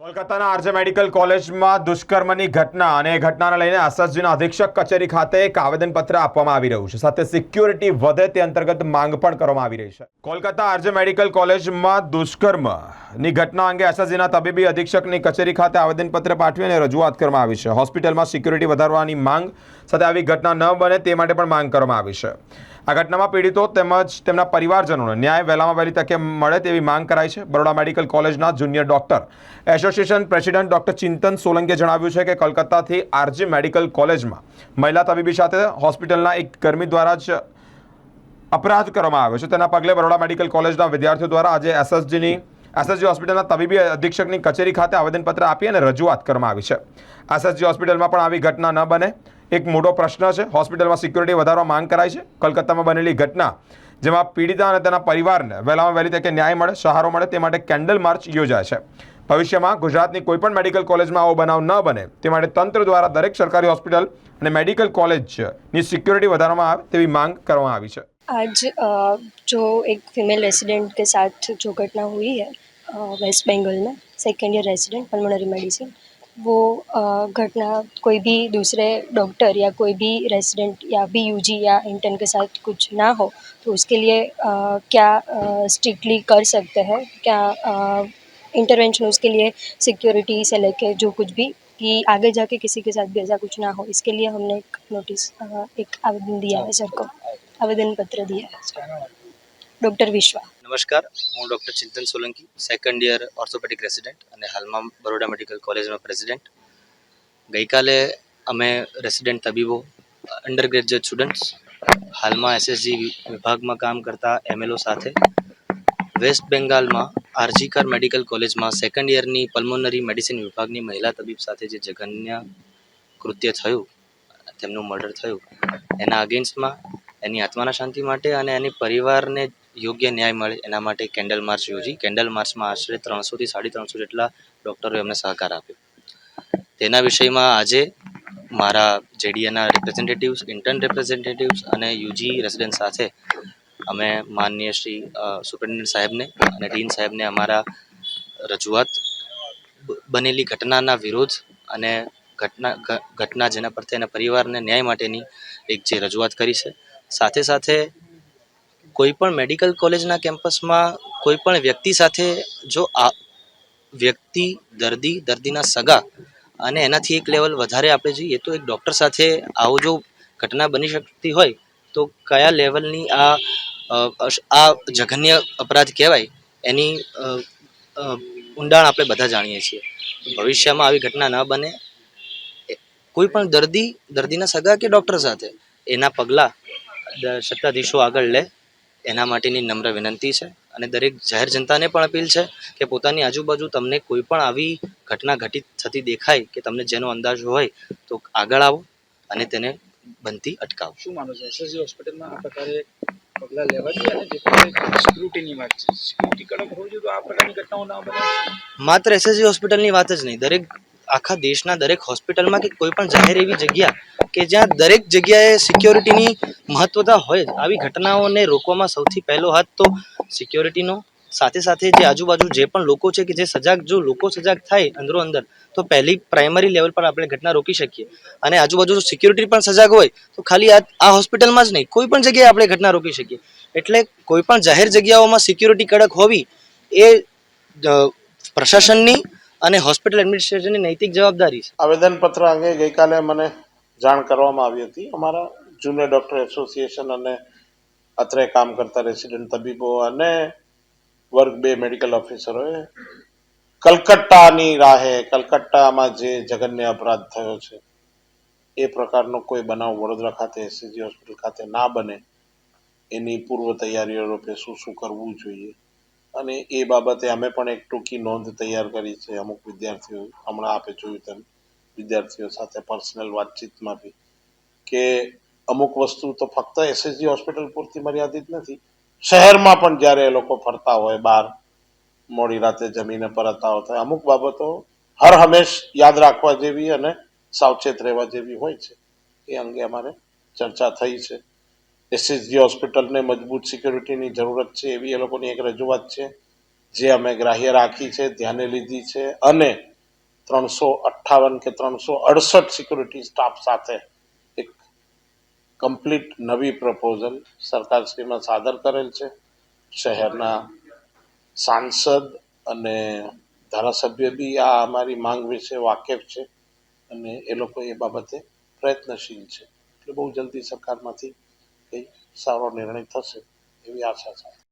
કોલકાતાના RJ medical કોલેજમાં દુષ્કર્મની ઘટના અને એ ઘટનાને લઈને એસએસજીના અધિક્ષક કચેરી ખાતે એક આવેદનપત્ર આપવામાં આવી રહ્યું છે. સાથે સિક્યુરિટી વધે તે અંતર્ગત માંગ પણ કરવામાં આવી રહી છે. કોલકાતા આરજે મેડિકલ કોલેજમાં દુષ્કર્મની ઘટના અંગે એસએસજીના તબીબી અધિક્ષકની કચેરી ખાતે આવેદનપત્ર પાઠવી અને રજૂઆત કરવામાં આવી છે. હોસ્પિટલમાં સિક્યુરિટી વધારવાની માંગ સાથે આવી ઘટના ન બને તે માટે પણ માંગ કરવામાં આવી છે. આ ઘટનામાં પીડિતો તેમજ તેમના પરિવારજનોને ન્યાય વહેલામાં વહેલી તકે મળે તેવી માંગ કરાઈ છે. બરોડા મેડિકલ કોલેજના junior doctor association president doctor Chintan સોલંકીએ જણાવ્યું છે કે કલકત્તાથી આરજી મેડિકલ કોલેજમાં મહિલા તબીબી સાથે હોસ્પિટલના એક કર્મી દ્વારા જ અપરાધ કરવામાં આવ્યો છે. તેના પગલે બરોડા મેડિકલ કોલેજના વિદ્યાર્થીઓ દ્વારા આજે એસએસજીની, એસએસજી હોસ્પિટલના તબીબી અધિક્ષકની કચેરી ખાતે આવેદનપત્ર આપી અને રજૂઆત કરવામાં આવી છે. એસએસજી હોસ્પિટલમાં પણ આવી ઘટના ન બને. એક મોટો પ્રશ્ન છે. હોસ્પિટલમાં સિક્યુરિટી વધારવા માંગ કરાઈ છે. કલકત્તામાં બનેલી ઘટના જેમાં પીડિતા અને તેના પરિવારને વહેલામાં વહેલી તકે ન્યાય મળે સહારો મળે તે માટે કેન્ડલ માર્ચ યોજાય છે ભવિષ્યમાં ગુજરાતની કોઈપણ મેડિકલ કોલેજમાં આવો બનાવ ન બને તે માટે તંત્ર દ્વારા દરેક સરકારી હોસ્પિટલ અને મેડિકલ કોલેજની સિક્યોરિટી વધારવામાં આવે તેવી માંગ કરવામાં આવી છે आज अ, जो एक फीमेल रेसिडेंट के साथ जो घटना हुई है अ, वेस्ट बंगाल में second year resident pulmonary medicine वो घटना कोई भी दूसरे डॉक्टर या कोई भी रेसिडेंट या भी यूजी या इंटर्न के साथ कुछ ना हो तो उसके लिए क्या स्ट्रिक्टली कर सकते हैं? क्या इंटरवेंशन उसके लिए सिक्योरिटी से लेके जो कुछ भी कि आगे जाके किसी के साथ भी ऐसा कुछ ना हो? इसके लिए हमने एक नोटिस एक आवेदन दिया है सर को। आवेदन पत्र दिया है डॉक्टर विश्वा। નમસ્કાર, હું doctor Chintan Solanki second year orthopaedic resident અને હાલમાં બરોડા મેડિકલ કોલેજનો પ્રેસિડેન્ટ ગઈકાલે અમે રેસિડેન્ટ તબીબો અંડર ગ્રેજ્યુએટ સ્ટુડન્ટ્સ હાલમાં એસએસજી વિભાગમાં કામ કરતા એમએલઓ સાથે વેસ્ટ બેંગાલમાં આરજીકર મેડિકલ કોલેજમાં સેકન્ડ યરની પલ્મોનરી મેડિસિન વિભાગની મહિલા તબીબ સાથે જે જઘન્ય કૃત્ય થયું, તેમનું મર્ડર થયું, એના અગેન્સ્ટમાં એની આત્માના શાંતિ માટે અને એની પરિવારને યોગ્ય ન્યાય મળે એના માટે કેન્ડલ માર્ચ યોજી. કેન્ડલ માર્ચમાં આશરે ત્રણસોથી સાડી ત્રણસો જેટલા ડૉક્ટરોએ અમને સહકાર આપ્યો. તેના વિષયમાં આજે મારા જેડીએના રિપ્રેઝેન્ટેટિવ્સ ઇન્ટર્ન રિપ્રેઝેન્ટેટિવ્સ અને યુજી રેસિડેન્ટ સાથે અમે માનનીય શ્રી સુપ્રિન્ટેન્ડન્ટ સાહેબને અને ડીન સાહેબને અમારા રજૂઆત બનેલી ઘટનાના વિરોધ અને ઘટના ઘટના જેના પરથી એના પરિવારને ન્યાય માટેની એક જે રજૂઆત કરી છે. સાથે સાથે કોઈ પણ મેડિકલ કોલેજના કેમ્પસમાં કોઈ પણ વ્યક્તિ સાથે જો આ વ્યક્તિ દર્દી, દર્દીના સગા અને એનાથી એક લેવલ વધારે આપણે જોઈએ તો એક ડૉક્ટર સાથે આવો જો ઘટના બની શકતી હોય તો કયા લેવલની આ આ જઘન્ય અપરાધ કહેવાય એની ઊંડાણ આપણે બધા જાણીએ છીએ. ભવિષ્યમાં આવી ઘટના ન બને. કોઈ પણ દર્દી, દર્દીના સગા કે ડૉક્ટર સાથે એના પગલાં સત્તાધીશો આગળ લે. એના માટેની નમ્ર વિનંતી છે અને દરેક જાહેર જનતાને પણ અપીલ છે કે પોતાની આજુબાજુ તમને કોઈ પણ આવી ઘટના ઘટિત થતી દેખાય કે તમને જેનો અંદાજ હોય તો આગળ આવો અને તેને બનતી અટકાવો. શું માનો છો? એસએસજી હોસ્પિટલમાં આ પ્રકારે પગલાં લેવા જોઈએ અને જે સિક્યુરિટીની વાત છે? સિક્યુરિટી કડક હોવી જોઈએ તો આ પ્રકારની ઘટનાઓ ના બને? માત્ર એસએસજી હોસ્પિટલની વાત જ નહીં દરેક આખા દેશના દરેક હોસ્પિટલમાં કે કોઈ પણ જાહેર એવી જગ્યા કે જ્યાં દરેક જગ્યાએ સિક્યોરિટીની મહત્વતા હોય જ આવી ઘટનાઓને રોકવામાં સૌથી પહેલો હાથ તો સિક્યોરિટીનો. સાથે સાથે જે આજુબાજુ જે પણ લોકો છે કે જે સજાગ, જો લોકો સજાગ થાય અંદરો અંદર, તો પહેલી પ્રાઇમરી લેવલ પર આપણે ઘટના રોકી શકીએ. અને આજુબાજુ જો સિક્યોરિટી પણ સજાગ હોય, તો ખાલી આ આ હોસ્પિટલમાં જ નહીં, કોઈ પણ જગ્યાએ આપણે ઘટના રોકી શકીએ. એટલે કોઈ પણ જાહેર જગ્યાઓમાં સિક્યોરિટી કડક હોવી એ પ્રશાસનની અને હોસ્પિટલ એડમિનિસ્ટ્રેશનની નૈતિક જવાબદારી છે. આવેદનપત્ર અંગે ગઈકાલે મને જાણ કરવામાં આવી હતી. અમારા જુનિયર ડૉક્ટર એસોસિએશન અને અત્રે કામ કરતા રેસિડેન્ટ તબીબો અને વર્ગ બે મેડિકલ ઓફિસરોએ કલકત્તાની રાહે, કલકત્તામાં જે જઘન્ય અપરાધ થયો છે, એ પ્રકારનો કોઈ બનાવ વડોદરા ખાતે એસસીજી હોસ્પિટલ ખાતે ના બને, એની પૂર્વ તૈયારીઓ રૂપે શું શું કરવું જોઈએ? અને એ બાબતે અમે પણ એક ટૂંકી નોંધ તૈયાર કરી છે. અમુક વિદ્યાર્થીઓ હમણાં આપે જોયું તેમ, વિદ્યાર્થીઓ સાથે પર્સનલ વાતચીતમાં બી કે અમુક વસ્તુ તો ફક્ત એસએસજી હોસ્પિટલ પૂરતી મર્યાદિત નથી. શહેરમાં પણ જ્યારે એ લોકો ફરતા હોય, બહાર મોડી રાતે જમીને પરત આવતા અમુક બાબતો હર હંમેશ યાદ રાખવા જેવી અને સાવચેત રહેવા જેવી હોય છે. એ અંગે અમારે ચર્ચા થઈ છે. એસએસજી હોસ્પિટલને મજબૂત સિક્યુરિટીની જરૂરત છે, એવી એ લોકોની એક રજૂઆત છે, જે અમે ગ્રાહ્ય રાખી છે, ધ્યાને લીધી છે અને ત્રણસો અઠ્ઠાવન કે ત્રણસો અડસઠ સિક્યુરિટી સ્ટાફ સાથે એક કમ્પ્લીટ નવી પ્રપોઝલ સરકારશ્રીમાં સાદર કરેલ છે. શહેરના સાંસદ અને ધારાસભ્ય બી આ અમારી માંગ વિશે વાકેફ છે અને એ લોકો એ બાબતે પ્રયત્નશીલ છે. એટલે બહુ જલ્દી સરકારમાંથી કંઈ સારો નિર્ણય થશે એવી આશા છે.